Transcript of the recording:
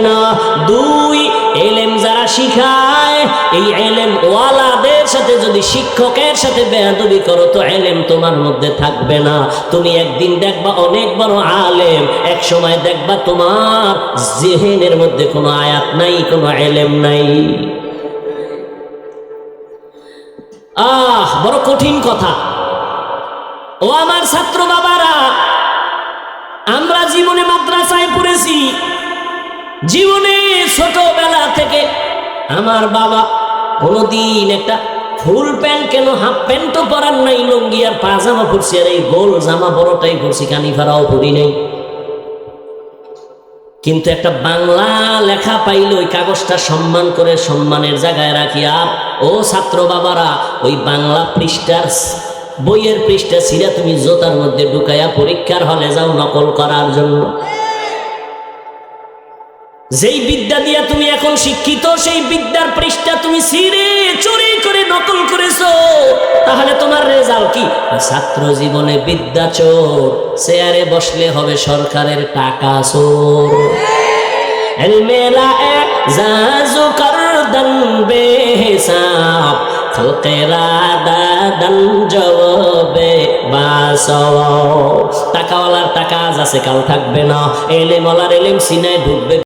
না। দুই, এলেম যারা শিখায়, এই এলেম ওয়ালাদের সাথে যদি শিক্ষকের সাথে বেয়াদবি করো, তো এলেম তোমার মধ্যে থাকবে না। তুমি একদিন দেখবা অনেক বড় আলেম, এক সময় দেখবা তোমার জেহেনের মধ্যে কোনো আয়াত নাই, কোনো এলেম নাই। আহ, বড় কঠিন কথা। ও আমার ছাত্র বাবারা, আমরা জীবনে মাদ্রাসায় পড়েছি। জীবনে ছোটবেলা থেকে আমার বাবা কোনোদিন একটা ফুল প্যান্ট কেন, হাফ প্যান্ট তো পরার নাই, লুঙ্গি আর পাজামা পরছি, আর এই গোল জামা বড়টাই পরছি ফারাও পরি নাই। কিন্তু একটা বাংলা লেখা পাইলে, ওই কাগজটা সম্মান করে সম্মানের জায়গায় রাখি আর ও ছাত্র বাবারা, ওই বাংলা পৃষ্ঠার বইয়ের পৃষ্ঠা ছিঁড়া তুমি জোতার মধ্যে ঢুকাইয়া পরীক্ষার হলে যাও নকল করার জন্য। যেই বিদ্যা দিয়া তুমি এখন শিক্ষিত, সেই বিদ্যার পৃষ্ঠা তুমি ছিঁড়ে, চুরি করে নকল করেছ। তাহলে তোমার রেজাল্ট কি? ছাত্র জীবনে বিদ্যা চোর, চেয়ারে বসলে হবে সরকারের টাকা চোর। টাকাওয়ালার টাকা আজ আছে, কাল থাকবে না। এলেমওয়ালার এলেম সিনায় ঢুকবে